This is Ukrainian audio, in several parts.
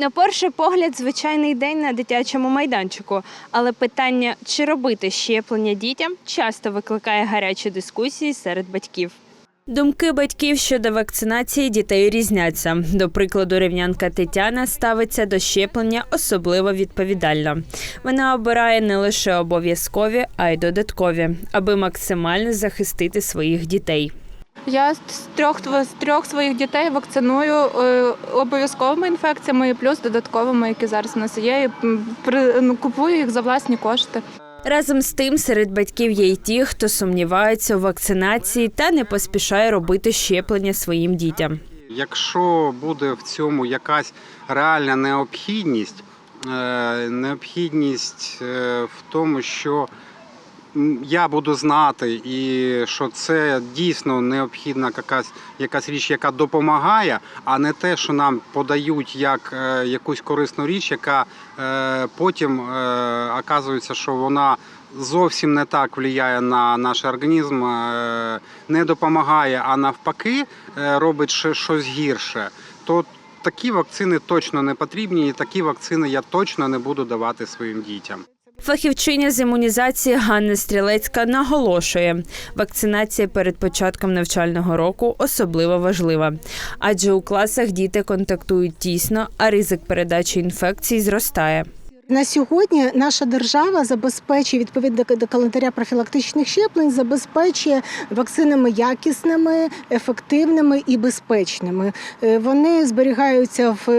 На перший погляд, звичайний день на дитячому майданчику, але питання, чи робити щеплення дітям, часто викликає гарячі дискусії серед батьків. Думки батьків щодо вакцинації дітей різняться. До прикладу, рівнянка Тетяна ставиться до щеплення особливо відповідально. Вона обирає не лише обов'язкові, а й додаткові, аби максимально захистити своїх дітей. Я з трьох з трьох своїх дітей вакциную е, обов'язковими інфекціями і плюс додатковими, які зараз у нас є. І при- ну, купую їх за власні кошти. Разом з тим, серед батьків є й ті, хто сумнівається у вакцинації та не поспішає робити щеплення своїм дітям. Якщо буде в цьому якась реальна необхідність, е, необхідність е, в тому, що я буду знати, і що це дійсно необхідна якась, якась річ, яка допомагає, а не те, що нам подають як е, якусь корисну річ, яка е, потім е, оказується, що вона зовсім не так впливає на наш організм, е, не допомагає, а навпаки е, робить ще щось гірше, то такі вакцини точно не потрібні, і такі вакцини я точно не буду давати своїм дітям. Фахівчиня з імунізації Ганна Стрілецька наголошує, вакцинація перед початком навчального року особливо важлива, адже у класах діти контактують тісно, а ризик передачі інфекцій зростає. На сьогодні наша держава забезпечує відповідно до календаря профілактичних щеплень, забезпечує вакцинами якісними, ефективними і безпечними. Е, Вони зберігаються в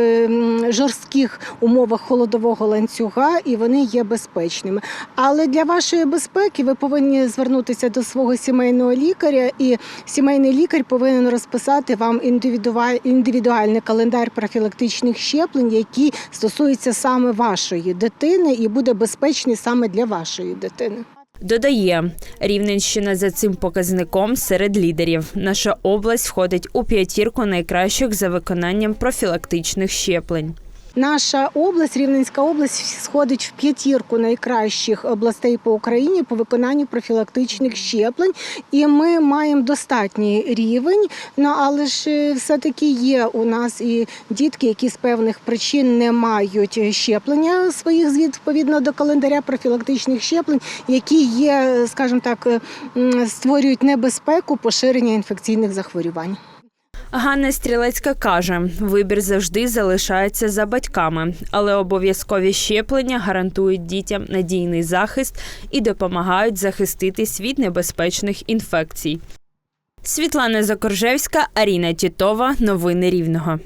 жорстких умовах холодового ланцюга і вони є безпечними. Але для вашої безпеки ви повинні звернутися до свого сімейного лікаря, і сімейний лікар повинен розписати вам індивідуальний календар профілактичних щеплень, який стосується саме вашої дитини і буде безпечний саме для вашої дитини. Додає, Рівненщина за цим показником серед лідерів. Наша область входить у п'ятірку найкращих за виконанням профілактичних щеплень. Наша область, Рівненська область, сходить в п'ятірку найкращих областей по Україні по виконанню профілактичних щеплень, і ми маємо достатній рівень. Ну але ж е, все-таки є у нас і дітки, які з певних причин не мають щеплення своїх відповідно до календаря профілактичних щеплень, які є, скажімо так, е, створюють небезпеку поширення інфекційних захворювань. Ганна Стрілецька каже, вибір завжди залишається за батьками, але обов'язкові щеплення гарантують дітям надійний захист і допомагають захиститись від небезпечних інфекцій. Світлана Закоржевська, Аріна Тітова. Новини Рівного.